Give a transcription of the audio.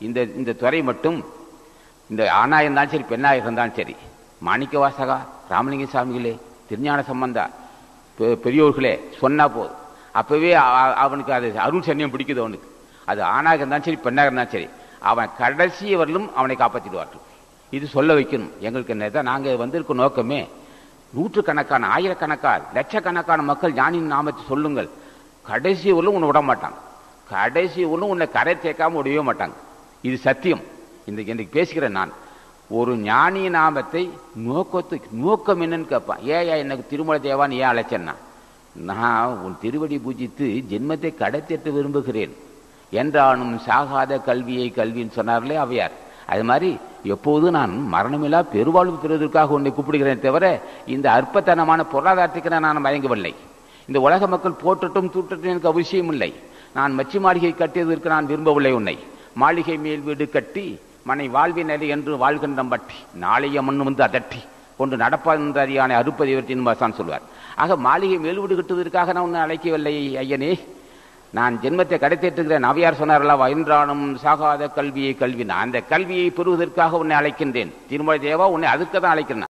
இந்த இந்த துறை மட்டும் இந்த ஆணா இருந்தாலும் சரி பெண்ணா இருந்தாலும் சரி. மாணிக்க வாசகா ராமலிங்க சாமிகளே திருஞான சம்பந்தா பெ- பெரியோர்களே சொன்னா போதும். அப்பவே அவனுக்கு அது அருள் சன்னியம் பிடிக்குது அவனுக்கு. அது ஆணாக இருந்தாலும் சரி பெண்ணாக இருந்தாலும் சரி. அவன் கடைசி வரலும் அவனை காப்பாற்றிடுவார்கள் இது சொல்ல வைக்கணும். எங்களுக்கு என்ன நாங்கள் வந்திருக்க நோக்கமே நூற்றுக்கணக்கான ஆயிரக்கணக்கான லட்சக்கணக்கான மக்கள் ஞானியின் நாமத்தை சொல்லுங்கள். கடைசி வரலும் உன்னை விட மாட்டான். கடைசி வரலும் உன்னை கரை சேர்க்காம விடவே மாட்டாங்க. இது சத்தியம். இன்றைக்கு இன்றைக்கு பேசுகிறேன் நான். ஒரு ஞானிய நாமத்தை நோக்கத்து நோக்கம் என்னன்னு கேட்பான். ஏயா எனக்கு திருமலை தேவான்னு ஏன் அழைச்சேன்னா? நான் உன் திருவடி பூஜித்து ஜென்மத்தை கடைத்தேற்ற விரும்புகிறேன். என்றானும் சாகாத கல்வியை கல்வின்னு சொன்னார்களே அவையார். அது மாதிரி எப்போதும் நான் மரணமில்லா பெருவாழ்வு பெறுவதற்காக உன்னை கூப்பிடுகிறேன் தவிர இந்த அற்பத்தனமான பொருளாதாரத்துக்கு நான் மயங்கவில்லை. இந்த உலக மக்கள் போற்றட்டும் தூற்றட்டும் எனக்கு அவசியம் இல்லை நான் மச்சி மாளிகை கட்டியதற்கு நான் விரும்பவில்லை உன்னை. மாளிகை மேல் வீடு கட்டி மனை வாழ்வினரை என்று வாழ்கின்றம் பட்டி நாளைய மண் வந்து அதட்டி கொண்டு நடப்பாத அறியான அறுப்பதை தான் சொல்வார். ஆக மாளிகை மேல் வீடு கட்டுவதற்காக நான் உன்னை அழைக்கவில்லை ஐயனே. நான் ஜென்மத்தை கடைத்தேற்றுகிறேன் அவையார் சொன்னார்களா என்றானும் சாகாத கல்வியை கல்வி நான். அந்த கல்வியை பெறுவதற்காக உன்னை அழைக்கின்றேன். திருமலை தேவா உன்னை அதுக்கு தான் அழைக்கிறேன்.